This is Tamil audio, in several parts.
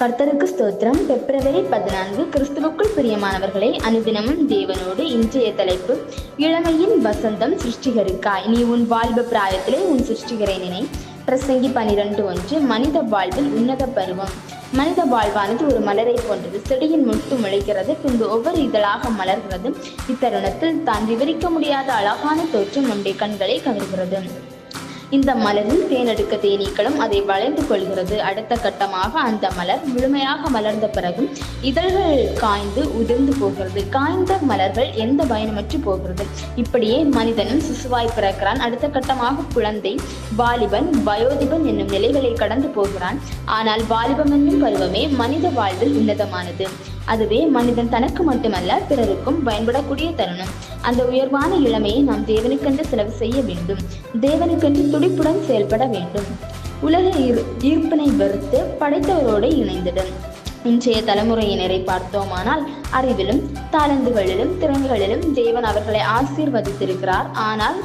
கர்த்தருக்கு ஸ்தோத்திரம். பிப்ரவரி பதினான்கு கிறிஸ்துவுக்குள் பிரியமானவர்களை அனுதினமும் தேவனோடு இன்றைய தலைப்பு இளமையின் வசந்தம் சிருஷ்டிகருக்காய் நீ உன் வாழ்வு பிராயத்திலே உன் சிருஷ்டிகரை நினை. பிரசங்கி பனிரெண்டு ஒன்று மனித வாழ்வில் உன்னத பருவம். மனித வாழ்வானது ஒரு மலரை போன்றது. செடியின் முட்டு முளைக்கிறது பின்பு ஒவ்வொரு இதழாக மலர்கிறது. இத்தருணத்தில் தான் விவரிக்க முடியாத அழகான தோற்றம் நம்முடைய கண்களை கவர்கிறது. இந்த மலரில் தேனெடுக்க தேனீக்களும் அதை வளைந்து கொள்கிறது. அடுத்த கட்டமாக அந்த மலர் முழுமையாக மலர்ந்த பிறகும் இதழ்கள் காய்ந்து உதிர்ந்து போகிறது. காய்ந்த மலர்கள் எந்த பயனமற்று போகிறது? இப்படியே மனிதனும் சிசுவாய் பிறக்கிறான். அடுத்த கட்டமாக குழந்தை வாலிபன் வயோதிபன் என்னும் நிலைகளை கடந்து போகிறான். ஆனால் வாலிபம் என்னும் பருவமே மனித வாழ்வில் உன்னதமானது. அதுவே மனிதன் தனக்கு மட்டுமல்ல பிறருக்கும் பயன்படக்கூடிய தருணம். அந்த உயர்வான இளமையை நாம் தேவனுக்கென்று செலவு செய்ய வேண்டும். தேவனுக்கென்று துடிப்புடன் செயல்பட வேண்டும். உலக ஈர் ஈர்ப்பினை வெறுத்து படைத்தவரோடு இணைந்திடும் இன்றைய தலைமுறையினரை பார்த்தோமானால் அறிவிலும் தாளந்துகளிலும் திறன்களிலும் தேவன் அவர்களை ஆசீர்வதித்திருக்கிறார். ஆனால்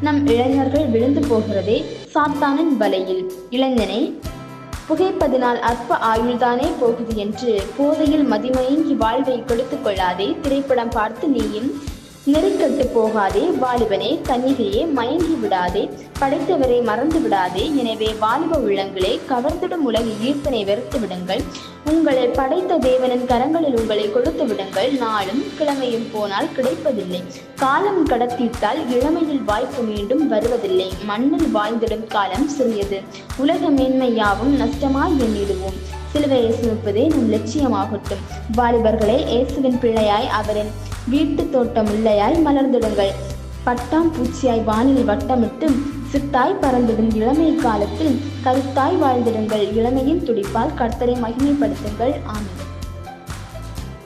நம் இளைஞர்கள் விழுந்து போகிறதே சாத்தானின் வலையில். இளைஞனை புகைப்பதினால் அற்ப ஆயுள்தானே போகுது என்று போதையில் மதிமயங்கி வாழ்வை கொடுத்துக் கொள்ளாதே திரைப்படம் பார்த்து நீயும் நெருக்கட்டு போகாதே வாலிபனே கன்னிகையே மயங்கி விடாதே படைத்தவரை மறந்து விடாதே. எனவே வாலிப உள்ளங்களே கவர்ந்திடும் உலக ஈர்ப்பினை வெறுத்து விடுங்கள். உங்களை படைத்த தேவனின் கரங்களில் உங்களை கொடுத்து விடுங்கள். நாளும் கிழமையும் போனால் கிடைப்பதில்லை. காலம் கடத்திட்டால் இளமையில் வாய்ப்பு மீண்டும் வருவதில்லை. மண்ணில் வாழ்ந்திடும் காலம் சிறியது. உலக மேன்மையாவும் நஷ்டமாய் எண்ணிடுவோம். சிலுவையை சுமப்பதே நம் லட்சியமாகட்டும். வாலிபர்களே இயேசுவின் பிள்ளையாய் அவரின் வீட்டு தோட்டம் முல்லையாய் மலர்ந்திடுங்கள். பட்டாம் பூச்சியாய் வானில் வட்டமிட்டு சித்தாய் பறந்திடும் இளமை காலத்தில் கருத்தாய் வாழ்ந்திடுங்கள். இளமையின் துடிப்பால் கர்த்தரை மகிமைப்படுத்துங்கள். ஆமீன்.